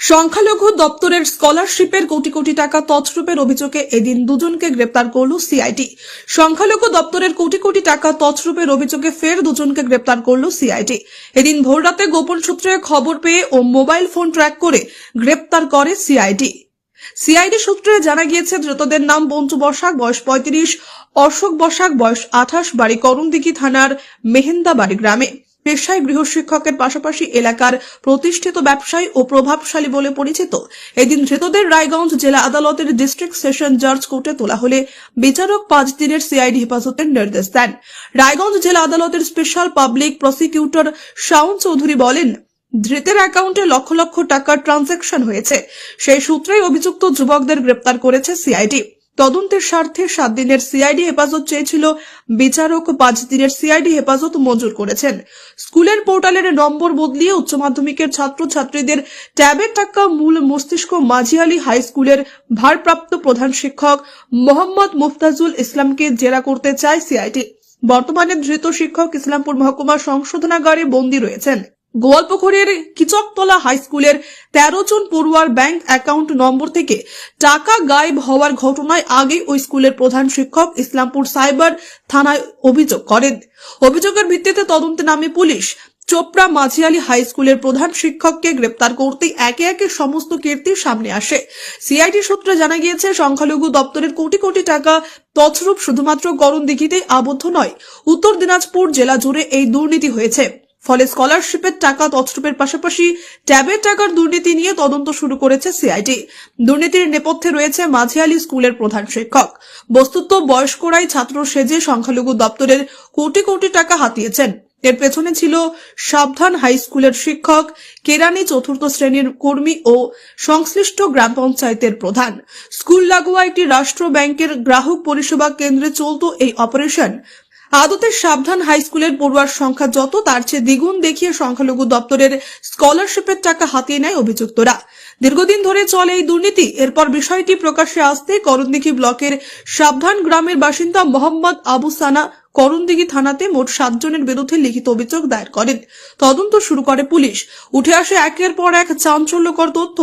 সংখ্যালঘু দপ্তরের স্কলারশিপের কোটি কোটি টাকা তছরূপের অভিযোগে এদিন দুজনকে গ্রেপ্তার করল সিআইডি। সংখ্যালঘু দপ্তরের কোটি কোটি টাকা তছরূপের অভিযোগে ফের দুজনকে গ্রেপ্তার করল সিআইডি। এদিন ভোররাতে গোপন সূত্রে খবর পেয়ে ও মোবাইল ফোন ট্র্যাক করে গ্রেপ্তার করে সিআইডি। সিআইডি সূত্রে জানা গিয়েছে, ধৃতদের নাম বঞ্চু বসাক, বয়স পঁয়ত্রিশ, অশোক বসাক, বয়স আঠাশ, বাড়ি করণদিঘি থানার মেহেন্দাবাড়ি গ্রামে। পেশায় গৃহশিক্ষকের পাশাপাশি এলাকার প্রতিষ্ঠিত ব্যবসায়ী ও প্রভাবশালী বলে পরিচিত। এদিন ধৃতদের রায়গঞ্জ জেলা আদালতের ডিস্ট্রিক্ট সেশন জাজ কোর্টে তোলা হলে বিচারক পাঁচ দিনের সিআইডি হেফাজতের নির্দেশ দেন। রায়গঞ্জ জেলা আদালতের special public prosecutor Shaon Chowdhury বলেন, ধৃতের অ্যাকাউন্টে লক্ষ লক্ষ টাকার ট্রানজ্যাকশন হয়েছে। সেই সূত্রেই অভিযুক্ত যুবকদের গ্রেপ্তার করেছে সিআইডি তদন্তের স্বার্থে সাত দিনের সিআইডি হেফাজত চেয়েছিল বিচারক, পাঁচ দিনের সিআইডি হেফাজত মঞ্জুর করেছেন। স্কুলের পোর্টালের নম্বর বদলিয়ে উচ্চ মাধ্যমিকের ছাত্রছাত্রীদের ট্যাবের টাকা মূল মস্তিষ্ক মাঝিয়ালি হাই স্কুলের ভারপ্রাপ্ত প্রধান শিক্ষক মোহাম্মদ মুফতাজুল ইসলামকে জেরা করতে চায় সিআইডি। বর্তমানে ধৃত শিক্ষক ইসলামপুর মহকুমা সংশোধনাগারে বন্দী রয়েছেন। গোয়ালপুকুরের কিচকতলা হাই স্কুলের তেরো জন পড়ুয়ার ব্যাংক অ্যাকাউন্ট নম্বর থেকে টাকা গায়েব হওয়ার ঘটনায় আগে ওই স্কুলের প্রধান শিক্ষক ইসলামপুর সাইবার থানায় অভিযোগ করেন। অভিযোগের ভিত্তিতে তদন্তে নামে পুলিশ। চোপড়া মাঝিয়ালি হাই স্কুলের প্রধান শিক্ষককে গ্রেপ্তার করতেই একে একে সমস্ত কীর্তি সামনে আসে। সিআইটি সূত্রে জানা গিয়েছে, সংখ্যালঘু দপ্তরের কোটি কোটি টাকা তছরূপ শুধুমাত্র করণদিঘিতেই আবদ্ধ নয়, উত্তর দিনাজপুর জেলা জুড়ে এই দুর্নীতি হয়েছে। ফলে স্কলারশিপের টাকা তছরূপের পাশাপাশি ট্যাবের টাকার দুর্নীতি নিয়ে তদন্ত শুরু করেছে সিআইডি। দুর্নীতির নেপথ্যে রয়েছে মাঝিয়ালি স্কুলের প্রধান শিক্ষক। বস্তুত বয়স্করাই ছাত্র সেজে সংখ্যালঘু দপ্তরের কোটি কোটি টাকা হাতিয়েছেন। এর পেছনে ছিল সাবধান হাই স্কুলের শিক্ষক, কেরানি চতুর্থ শ্রেণির কর্মী ও সংশ্লিষ্ট গ্রাম পঞ্চায়েতের প্রধান। স্কুল লাগোয়া একটি রাষ্ট্র ব্যাংকের গ্রাহক পরিষেবা কেন্দ্রে চলত এই অপারেশন। আদতে সাবধান হাই স্কুলের পড়ুয়ার সংখ্যা যত, তার চেয়ে দ্বিগুণ দেখিয়ে সংখ্যালঘু দপ্তরের স্কলারশিপের টাকা হাতিয়ে নেয় অভিযুক্তরা। দীর্ঘদিন ধরে চলে এই দুর্নীতি। এরপর বিষয়টি প্রকাশ্যে আসতে করণদিঘি ব্লকের সাবধান গ্রামের বাসিন্দা মোহাম্মদ আবু সানা করণদিঘি থানাতে মোট সাতজনের বিরুদ্ধে লিখিত অভিযোগ দায়ের করেন। তদন্ত শুরু করে পুলিশ। উঠে আসে একের পর এক চাঞ্চল্যকর তথ্য।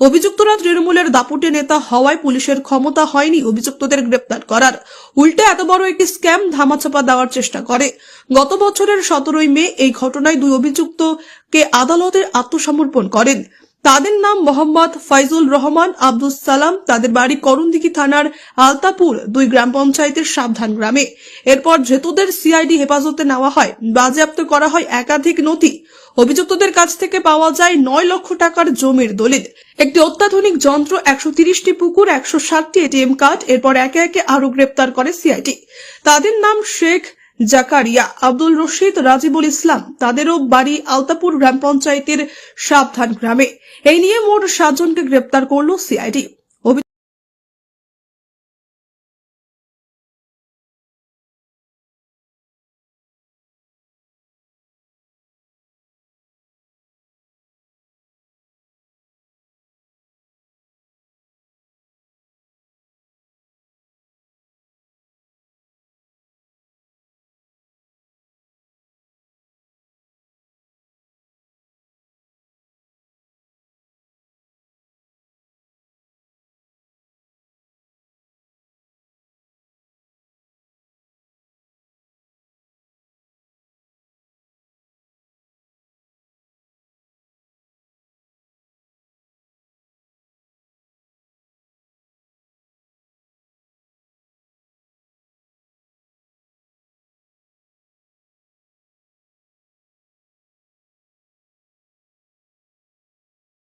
অভিযুক্তরা তৃণমূলের দাপুটে নেতা হওয়ায় পুলিশের ক্ষমতা হয়নি অভিযুক্তদের গ্রেপ্তার করার। উল্টে এত বড় একটি স্ক্যাম ধামাচাপা দেওয়ার চেষ্টা করে। গত বছরের সতেরোই মে এই ঘটনায় দুই অভিযুক্তকে আদালতের আত্মসমর্পণ করেন। তাদের নাম মোহাম্মদ ফাইজুল রহমান আব্দুল সালাম। তাদের বাড়ি করণদিঘি থানার আলতাপুর, দুই গ্রাম পঞ্চায়েতের সাবধান গ্রামে। এরপর ধৃতদের সিআইডি হেফাজতে নেওয়া হয়। বাজেয়াপ্ত করা হয় একাধিক নথি। অভিযুক্তদের কাছ থেকে পাওয়া যায় নয় লক্ষ টাকার জমির দলিল। একটি অত্যাধুনিক যন্ত্র, একশো তিরিশটি পুকুর, একশো ষাটটি এটিএম কার্ড এরপর একে একে আরও গ্রেপ্তার করে সিআইডি তাদের নাম শেখ জাকারিয়া, আব্দুল রশিদ, রাজিবুল ইসলাম, তাদেরও বাড়ি আলতাপুর গ্রাম পঞ্চায়েতের সাবধান গ্রামে। এই নিয়ে মোট সাতজনকে গ্রেপ্তার করল সিআইডি।